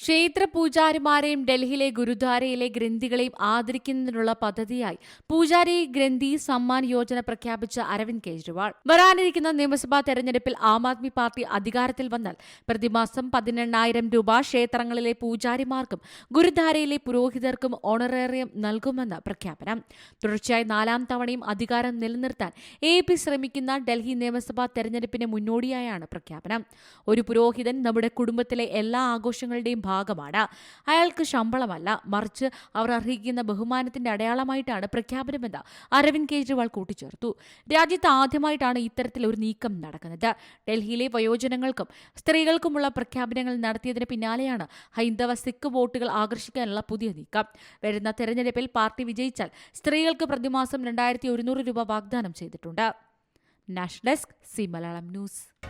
ക്ഷേത്ര പൂജാരിമാരെയും ഡൽഹിയിലെ ഗുരുദ്വാരയിലെ ഗ്രന്ഥികളെയും ആദരിക്കുന്നതിനുള്ള പദ്ധതിയായി പൂജാരി ഗ്രന്ഥി സമ്മാൻ യോജന പ്രഖ്യാപിച്ച അരവിന്ദ് കെജ്രിവാൾ. വരാനിരിക്കുന്ന നിയമസഭാ തെരഞ്ഞെടുപ്പിൽ ആം ആദ്മി പാർട്ടി അധികാരത്തിൽ വന്നാൽ പ്രതിമാസം പതിനെണ്ണായിരം രൂപ ക്ഷേത്രങ്ങളിലെ പൂജാരിമാർക്കും ഗുരുദ്വാരയിലെ പുരോഹിതർക്കും ഓണറേറിയം നൽകുമെന്ന് പ്രഖ്യാപനം. തുടർച്ചയായി നാലാം തവണയും അധികാരം നിലനിർത്താൻ എ പി ശ്രമിക്കുന്ന ഡൽഹി നിയമസഭാ തെരഞ്ഞെടുപ്പിന് മുന്നോടിയായാണ് പ്രഖ്യാപനം. ഒരു പുരോഹിതൻ നമ്മുടെ കുടുംബത്തിലെ എല്ലാ ആഘോഷങ്ങളുടെയും ഭാഗമാണ്. അയാൾക്ക് ശമ്പളമല്ല. മറിച്ച് അവർ അർഹിക്കുന്ന ബഹുമാനത്തിന്റെ അടയാളമായിട്ടാണ് പ്രഖ്യാപനമെന്ന് അരവിന്ദ് കെജ്രിവാൾ കൂട്ടിച്ചേർത്തു. രാജ്യത്ത് ആദ്യമായിട്ടാണ് ഇത്തരത്തിൽ ഒരു നീക്കം നടക്കുന്നത്. ഡൽഹിയിലെ വയോജനങ്ങൾക്കും സ്ത്രീകൾക്കുമുള്ള പ്രഖ്യാപനങ്ങൾ നടത്തിയതിന് പിന്നാലെയാണ് ഹൈന്ദവ സിഖ് വോട്ടുകൾ ആകർഷിക്കാനുള്ള പുതിയ നീക്കം. വരുന്ന തെരഞ്ഞെടുപ്പിൽ പാർട്ടി വിജയിച്ചാൽ സ്ത്രീകൾക്ക് പ്രതിമാസം രണ്ടായിരത്തി ഒരുന്നൂറ് രൂപ വാഗ്ദാനം ചെയ്തിട്ടുണ്ട്. National desk Zee Malayalam news.